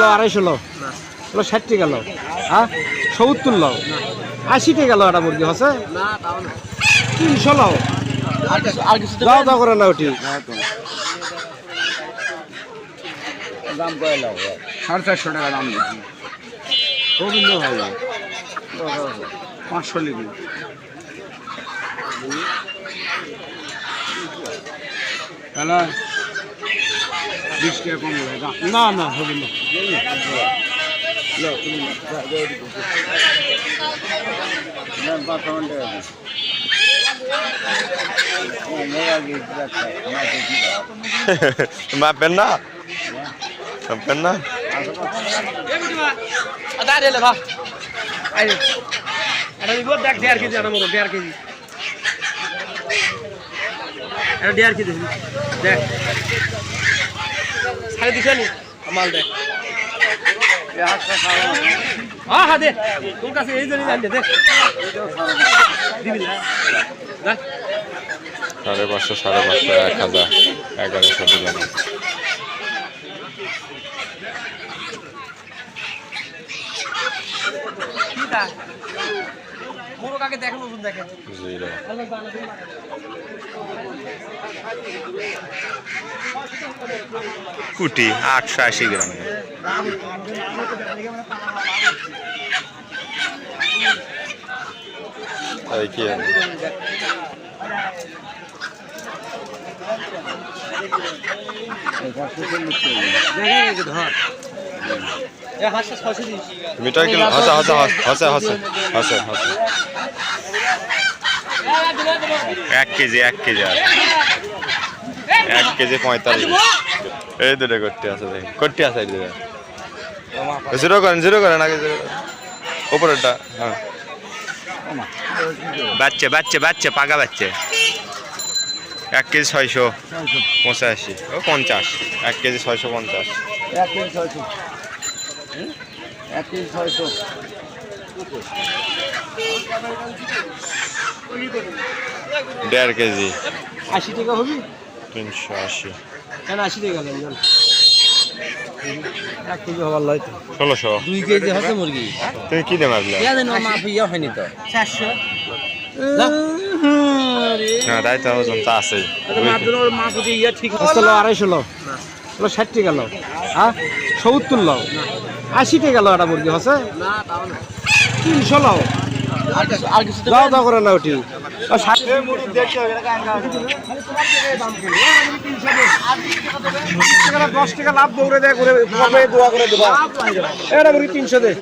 লো আড়াইশো লো। লো ষাট টাকা লো হ্যাঁ সত্তর লো। আশি টাকা লো একটা মুরগি হচ্ছে? তিনশো লো। দাও দাও করে না ওটি দাম করে লাও? সাড়ে চারশো টাকা দাম দিচ্ছি গোবিন্দ ভাই। পাঁচশো লিখি হ্যালো বিশ টাকা কম লাগে না না হবে না। মাপেন না? মাপেন না? দাঁড়িয়ে ভা আরে এটা দিব দেখ দেড় কেজি আনার মতো দেড় কেজি এটা দেড় কেজি দেখ। সাড়ে দিছে নি? মাল দেখ হ্যাঁ হ্যাঁ দে। তোর কাছে এই জন্য জানলে দে। দিবি না। সাড়ে পাঁচশো সাড়ে পাঁচশো এক হাজার এগারোশো দিলাম। কিটা মোর কাকে দেখেন। ওজন দেখেন কুটি আটশো আশি গ্রাম। তাই কি? মিটার কিলো হাসা হাসা হাসা হাসা হাসা হাসা। এক কেজি এক কেজি আর এক কেজি পঁয়তাল্লিশ। এই দুটো কট্টি আছে দেখি। কট্টি আছে এই দুটো। জিরো করেন জিরো করেন, আগে জিরো উপরেরটা হ্যাঁ। বাচ্চা বাচ্চা বাচ্চা, পাকা বাচ্চা। এক কেজি ছয়শো পঁচাশি। ও, পঞ্চাশ। এক কেজি ছয়শো পঞ্চাশ। এক কেজি ছয়শো। এক কেজি ছয়শো। দেড় কেজি। আশি টাকা হবি? তিনশো আশি। কেন আশি টাকা এক কেজি হবার লয় তো। ষোলোশো। দুই কেজি হচ্ছে মুরগি। তুমি কি দেবে আপনি কেন মাফ ইয়ে হয়নি তো। চারশো। না তাই তো ওজন তো আছেই। মাপ ইয়া ঠিক বস্তা লো আড়াইশো লো লো ষাট টাকা লো হ্যাঁ? সত্তর লো আশি টাকা লো একটা মুরগি হচ্ছে। না তিনশো লো আর কিছু দাও দাও করে না ওটি দশ টাকা লাভ দৌড়ে দেয় করে দোয়া করে তিনশো দে।